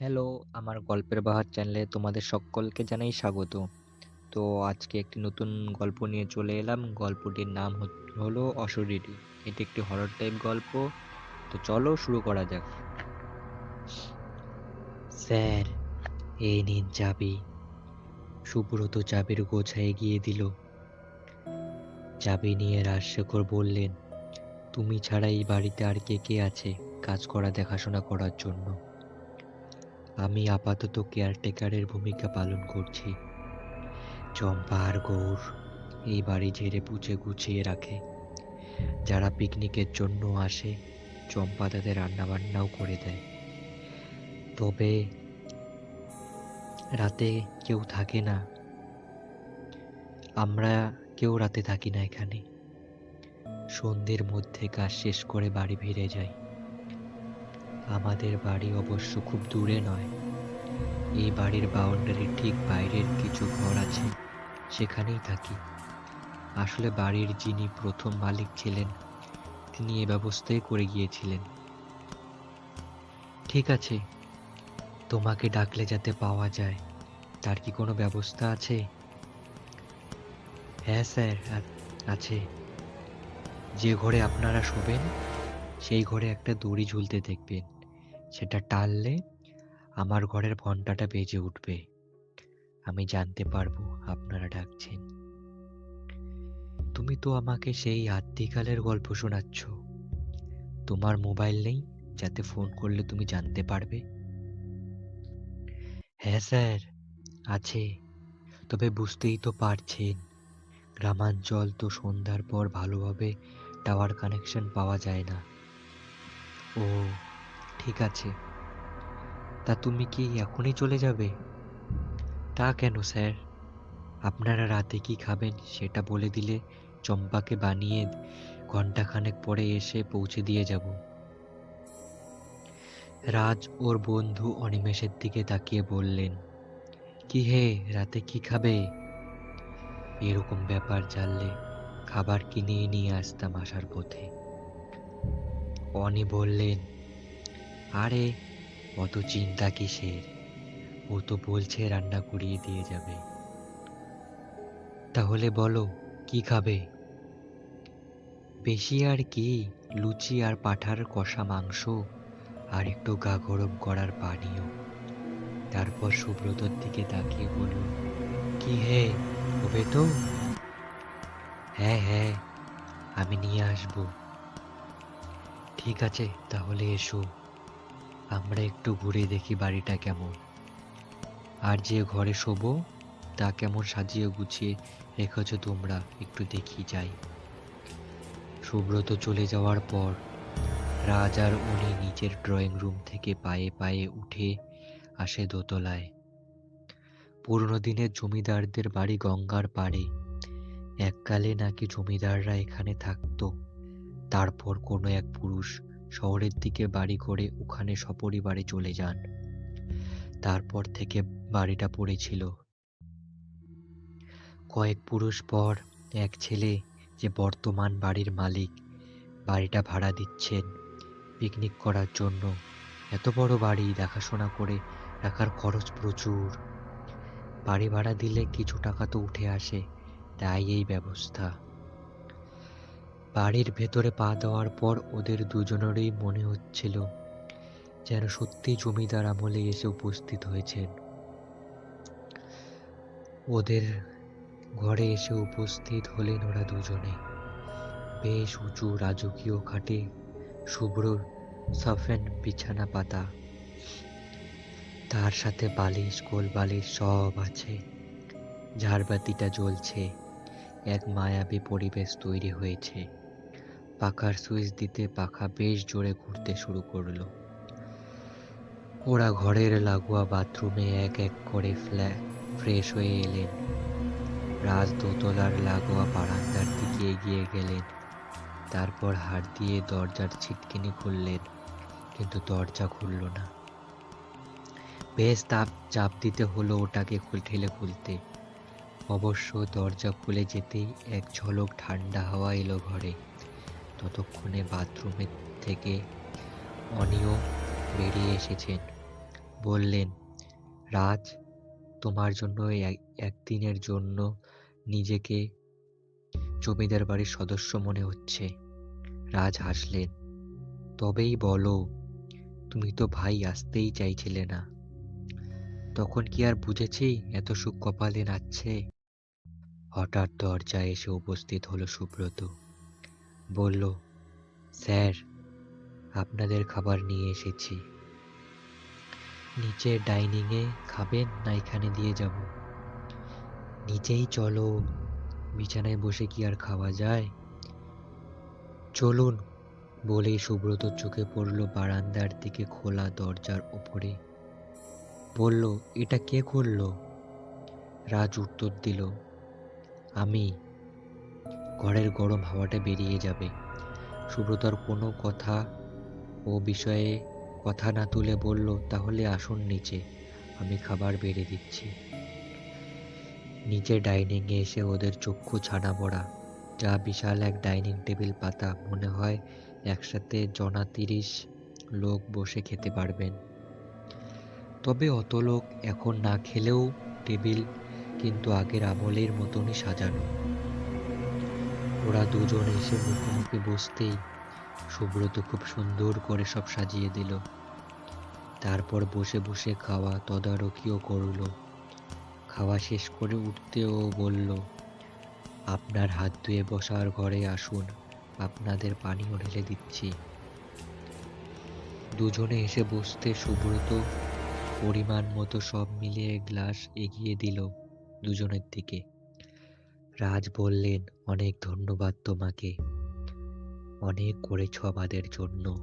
Hello, আমার গল্পের বাহার চ্যানেলে তোমাদের সকলকে জানাই স্বাগত। তো আজকে একটি নতুন গল্প নিয়ে চলে এলাম। গল্পটির নাম হলো অশরীরী। এটি একটি হরর টাইপ গল্প। তো চলো শুরু করা যাক। স্যার, এই নিন চাবি। সুব্রত চাবির গোছা এগিয়ে দিল। চাবি নিয়ে রাজশেখর বললেন, তুমি ছাড়া এই বাড়িতে আর কে কে আছে কাজ করা দেখাশোনা করার জন্য? আমি আপাতত কেয়ারটেকারের ভূমিকা পালন করছি। চম্পা আর গৌর এই বাড়ি ঝেড়ে পুছে গুছিয়ে রাখে। যারা পিকনিকের জন্য আসে, চম্পা তাদের রান্নাবান্নাও করে দেয়। তবে রাতে কেউ থাকে না। আমরা কেউ রাতে থাকি না এখানে। সন্ধ্যের মধ্যে কাজ শেষ করে বাড়ি ফিরে যাই। আমাদের বাড়ি অবশ্য খুব দূরে নয়। এই বাড়ির বাউন্ডারির ঠিক বাইরের কিছু ঘর আছে সেখানেই থাকি। আসলে বাড়ির যিনি প্রথম মালিক ছিলেন তিনি এ ব্যবস্থাই করে গিয়েছিলেন। ঠিক আছে, তোমাকে ডাকলে যাতে পাওয়া যায় তার কি কোনো ব্যবস্থা আছে? হ্যাঁ স্যার আছে। যে ঘরে আপনারা শোবেন সেই ঘরে একটা দড়ি ঝুলতে দেখবেন। সেটা টানলে আমার ঘরের ঘন্টাটা বেজে উঠবে। আমি জানতে পারব আপনারা ডাকছেন। তুমি তো আমাকে সেই আদ্যিকালের গল্প শোনাচ্ছ। তোমার মোবাইল নেই যাতে ফোন করলে তুমি জানতে পারবে? হ্যাঁ স্যার, আছে। তবে বুঝতেই তো পারছেন গ্রামাঞ্চল তো সন্ধ্যার পর ভালোভাবে টাওয়ার কানেকশন পাওয়া যায় না। ও, ঠিক আছে। তা তুমি কি এখনই চলে যাবে? তা কেন স্যার? আপনারা রাতে কি খাবেন সেটা বলে দিলে চম্পাকে বানিয়ে ঘণ্টাখানেক পরে এসে পৌঁছে দিয়ে যাব। রাজ ওর বন্ধু অনিমেষের দিকে তাকিয়ে বললেন, কি হে রাতে কি খাবে? এরকম ব্যাপার জানলে খাবার কিনে নিয়ে আসতাম আসার পথে। অনি বললেন, আরে অত চিন্তা কিসের? ও তো বলছে রান্না করিয়ে দিয়ে যাবে। তাহলে বলো কি খাবে? বেশি আর কি লুচি আর পাঁঠার কষা মাংস আর একটু গা গরম করার পানীয়। তারপর সুব্রতর দিকে তাকিয়ে বলল, কি হে হবে তো? হ্যাঁ হ্যাঁ আমি নিয়ে আসব। ঠিক আছে তাহলে এসো। আমরা একটু ঘুরে দেখি বাড়িটা কেমন। আর যে ঘরে শোবো, তা কেমন সাজিয়ে গুছিয়ে রেখেছ তোমরা একটু দেখি যাই। সুব্রত চলে যাওয়ার পর রাজ আর উনি নিচের ড্রয়িং রুম থেকে পায়ে পায়ে উঠে আসে দোতলায়। পুরনো দিনের জমিদারদের বাড়ি গঙ্গার পাড়ে। এককালে নাকি জমিদাররা এখানে থাকতো। তারপর কোনো এক পুরুষ শহরের দিকে বাড়ি করে ওখানে সপরিবারে চলে যান। তারপর থেকে বাড়িটা পড়েছিল। কয়েক পুরুষ পর এক ছেলে যে বর্তমান বাড়ির মালিক, বাড়িটা ভাড়া দিচ্ছেন পিকনিক করার জন্য। এত বড় বাড়ি, দেখাশোনা করে রাখার খরচ প্রচুর। বাড়ি ভাড়া দিলে কিছু টাকা তো উঠে আসে, তাই এই ব্যবস্থা। বাড়ির ভেতরে পা দেওয়ার পর ওদের দুজনেরই মনে হচ্ছিল যেন সত্যি জমিদার আমলে এসে উপস্থিত হয়েছেন। ওদের ঘরে এসে উপস্থিত হলেন ওরা দুজনে। বেশ উঁচু রাজকীয় খাটে শুভ্র সাফেন বিছানা পাতা। তার সাথে বালিশ গোল বালিশ সব আছে। ঝাড়বাতিটা জ্বলছে। এক মায়াবী পরিবেশ তৈরি হয়েছে। পাখার সুইচ দিতে পাখা বেশ জোরে ঘুরতে শুরু করল। ওরা ঘরের লাগোয়া বাথরুমে এক এক করে ফ্ল্যা ফ্রেশ হয়ে এলেন। রাজ দোতলার লাগোয়া বারান্দার দিকে এগিয়ে গেলেন। তারপর হাত দিয়ে দরজার ছিটকিনি খুললেন, কিন্তু দরজা খুলল না। বেশ তাপ চাপ দিতে হলো ওটাকে ঠেলে খুলতে। অবশ্য দরজা খুলে যেতেই এক ঝলক ঠান্ডা হাওয়া এলো ঘরে। ততক্ষণে বাথরুমের থেকে অনিও বেরিয়ে এসেছেন। বললেন, রাজ, তোমার জন্য এক- একদিনের জন্য নিজেকে জমিদার বাড়ির সদস্য মনে হচ্ছে। রাজ হাসলেন, তবেই বলো, তুমি তো ভাই আসতেই চাইছিলে না। তখন কি আর বুঝেছি এত সুখ কপালে নাচছে? হঠাৎ দরজায় এসে উপস্থিত হলো সুব্রত। বলল, স্যার, আপনাদের খাবার নিয়ে এসেছি। নিচে ডাইনিংয়ে খাবেন না এখানে দিয়ে যাব। নিচেই চলো, বিছানায় বসে কি আর খাওয়া যায়? চলুন বলেই সুব্রত চোখে পড়ল বারান্দার দিকে খোলা দরজার ওপরে বলল, এটা কে করল রাজ উত্তর দিল, আমি। ঘরের গরম হাওয়াটা বেরিয়ে যাবে। সুব্রতর কোনো কথা ও বিষয়ে কথা না তুলে বলল, তাহলে আসুন নিচে, আমি খাবার বেড়ে দিচ্ছি। নিচে ডাইনিংয়ে এসে ওদের চক্ষু ছানা পড়া। যা বিশাল এক ডাইনিং টেবিল পাতা, মনে হয় একসাথে জনা তিরিশ লোক বসে খেতে পারবেন। তবে অত লোক এখন না খেলেও টেবিল কিন্তু আগের আমলের মতনই সাজানো। ওরা দুজন এসে মুখোমুখি বসতেই সুব্রত খুব সুন্দর করে সব সাজিয়ে দিল। তারপর বসে বসে খাওয়া তদারকিও করল। খাওয়া শেষ করে উঠতেও বলল, আপনার হাত ধুয়ে বসার ঘরে আসুন, আপনাদের পানিও ঢেলে দিচ্ছি। দুজনে এসে বসতে সুব্রত পরিমাণ মতো সব মিলিয়ে গ্লাস এগিয়ে দিল দুজনের দিকে। রাজ বললেন, অনেক ধন্যবাদ তোমাকে। অনেক করেছ আমাদের জন্য।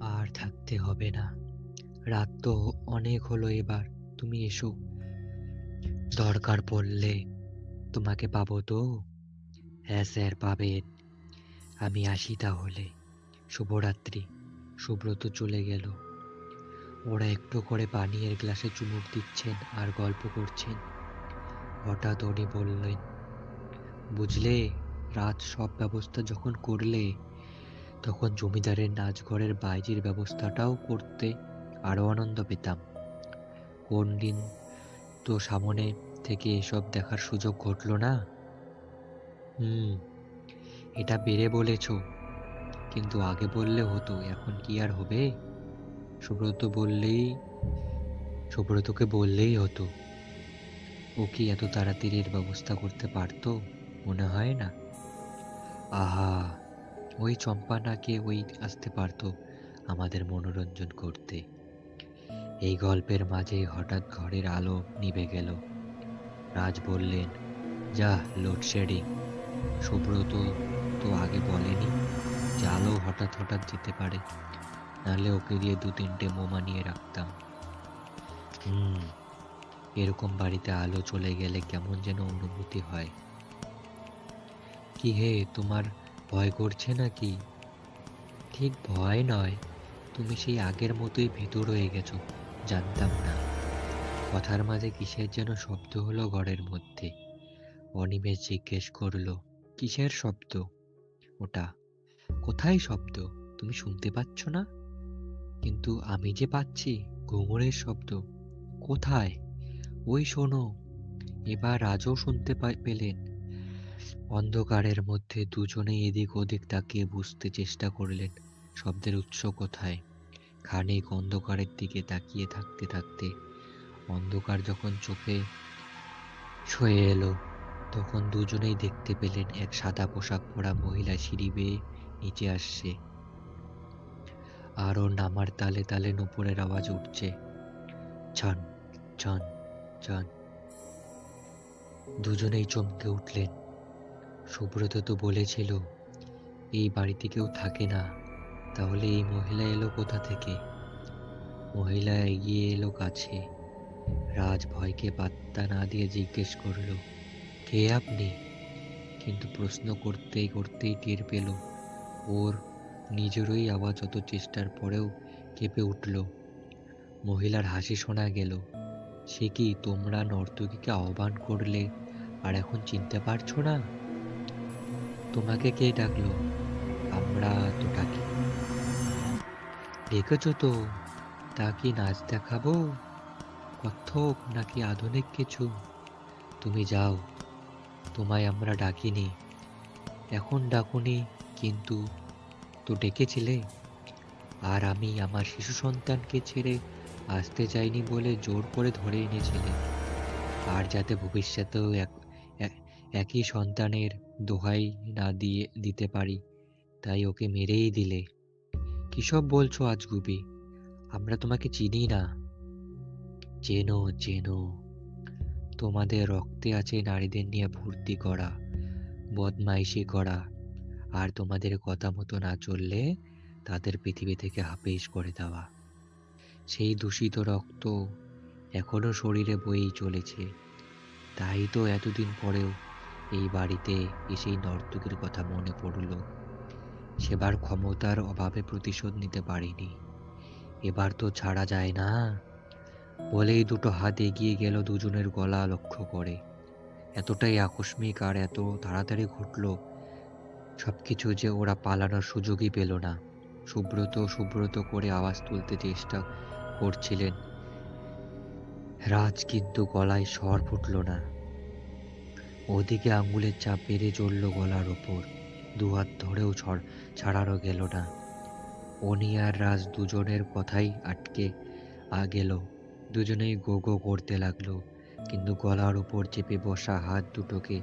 আর থাকতে হবে না। রাত তো অনেক হলো এবার। তুমি এসো। দরকার পড়লে তোমাকে পাবো তো? হ্যাঁ স্যার, পাবেন। আমি আসি তাহলে। শুভরাত্রি। সুব্রত চলে গেল। ওরা একটু করে পানীয়ের গ্লাসে চুমুক দিচ্ছেন আর গল্প করছেন। হঠাৎ উনি বললেন বুঝলে, রাত সব ব্যবস্থা যখন করলে, তখন জমিদারের নাচঘরের বাইজির ব্যবস্থাটাও করতে আরও আনন্দ পেতাম। কোন দিন তো সামনে থেকে এসব দেখার সুযোগ ঘটলো না? হুম, এটা বেড়ে বলেছ। কিন্তু আগে বললে হতো, এখন কি আর হবে? সুব্রত বললেই, সুব্রতকে বললেই হতো। ও কি এত তাড়াতাড়ি এর ব্যবস্থা করতে পারতো? মনে হয় না? আহা, ওই চম্পা নাকে ওই আসতে পারতো আমাদের মনোরঞ্জন করতে। এই গল্পের মাঝে হঠাৎ ঘরের আলো নিভে গেল। রাজ বললেন, যা লোডশেডিং সুব্রত তো আগে বলেনি যে আলো হঠাৎ হঠাৎ যেতে পারে। নাহলে ওকে দিয়ে দু তিনটে মোমা নিয়ে রাখতাম। হুম, এরকম বাড়িতে আলো চলে গেলে কেমন যেন অনুভূতি হয়। কি হে, তোমার ভয় করছে নাকি? ঠিক ভয় নয়, তুমি সেই আগের মতোই ভীতু হয়ে গেছো, জানতাম না। কথার মাঝে কিসের যেন শব্দ হলো ঘরের মধ্যে? অনিমেষ জিজ্ঞেস করল, কিসের শব্দ? ওটা, কোথায় শব্দ? তুমি শুনতে পাচ্ছ না? কিন্তু আমি যে পাচ্ছি, ঘুঙুরের শব্দ। কোথায়? ওই শোনো, এবার রাজও শুনতে পেলেন অন্ধকারের মধ্যে দুজনে এদিক ওদিক তাকিয়ে বুঝতে চেষ্টা করলেন শব্দের উৎস কোথায়। খানিক অন্ধকারের দিকে তাকিয়ে থাকতে থাকতে অন্ধকার যখন চোখে ছয়ে এলো, তখন দুজনেই দেখতে পেলেন এক সাদা পোশাক পরা মহিলা সিঁড়ি বেয়ে নিচে আসছে। আর ওর নামার তালে তালে নুপুরের আওয়াজ উঠছে। ছন ছন ছন দুজনেই চমকে উঠলেন। সুব্রত তো বলেছিল, এই বাড়িতে কেউ থাকে না, তাহলে এই মহিলা এলো কোথা থেকে? মহিলা এগিয়ে এলো কাছে। রাজ ভয়কে পাত্তা না দিয়ে জিজ্ঞেস করল, কে আপনি? কিন্তু প্রশ্ন করতেই করতেই টের পেল, ওর নিজেরই আওয়াজ অত চেষ্টার পরেও কেঁপে উঠল। মহিলার হাসি শোনা গেল, সে কি তোমরা নর্তকীকে আহ্বান করলে আর এখন চিনতে পারছ না? তোমাকে কে ডাকলো? আমরা তো ডাকি দেখেছ তো, তা কি নাচ দেখাবো? কত্থক নাকি আধুনিক কিছু? তুমি যাও, তোমায় আমরা ডাকিনি। এখন ডাকুনি, কিন্তু তো ডেকেছিলে। আর আমি আমার শিশু সন্তানকে ছেড়ে আসতে চাইনি বলে জোর করে ধরে এনেছিলে। আর যাতে ভবিষ্যতেও এক একই সন্তানের দোহাই না দিয়ে, দিতে পারি, তাই ওকে মেরেই দিলে। কিসব বলছো আজ আজগুবি আমরা তোমাকে চিনি না। চেনো চেনো। তোমাদের রক্তে আছে নারীদের নিয়ে ভর্তি করা, বদমাইশি করা। আর তোমাদের কথা মতো না চললে তাদের পৃথিবী থেকে হাফেজ করে দেওয়া। সেই দূষিত রক্ত এখনও শরীরে বয়েই চলেছে। তাই তো এতদিন পরেও এই বাড়িতে এসেই নর্তকীর কথা মনে পড়ল। সেবার ক্ষমতার অভাবে প্রতিশোধ নিতে পারিনি। এবার তো ছাড়া যায় না। বলেই দুটো হাত এগিয়ে গেল দুজনের গলা লক্ষ্য করে। এতটাই আকস্মিক আর এত তাড়াতাড়ি ঘটল সব কিছু যে ওরা পালানোর সুযোগই পেল না। সুব্রত সুব্রত করে আওয়াজ তুলতে চেষ্টা করছিলেন। রাজ কিন্তু গলায় স্বর ফুটল না। ওদিকে আঙ্গুলের চাপ বেড়ে চলল গলার ওপর। দুহাত ধরেও ছড় ছাড়ানো গেল না। অনি আর রাজ দুজনের কথাই আটকে আ গেল। দুজনেই গো গো করতে লাগল, কিন্তু গলার উপর চেপে বসা হাত দুটোকে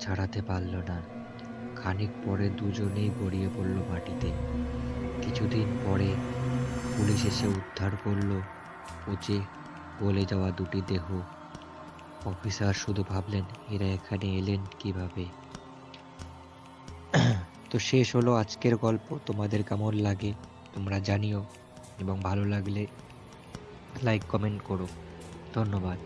ছাড়াতে পারল না। খানিক পরে দুজনেই গড়িয়ে পড়ল মাটিতে। কিছুদিন পরে পুলিশ এসে উদ্ধার করল, পচে গলে যাওয়া দুটি দেহ। অফিসার শুধু ভাবলেন, এরা এখানে এলেন কীভাবে? তো শেষ হলো আজকের গল্প। তোমাদের কেমন লাগে তোমরা জানিও এবং ভালো লাগলে লাইক কমেন্ট করো। ধন্যবাদ।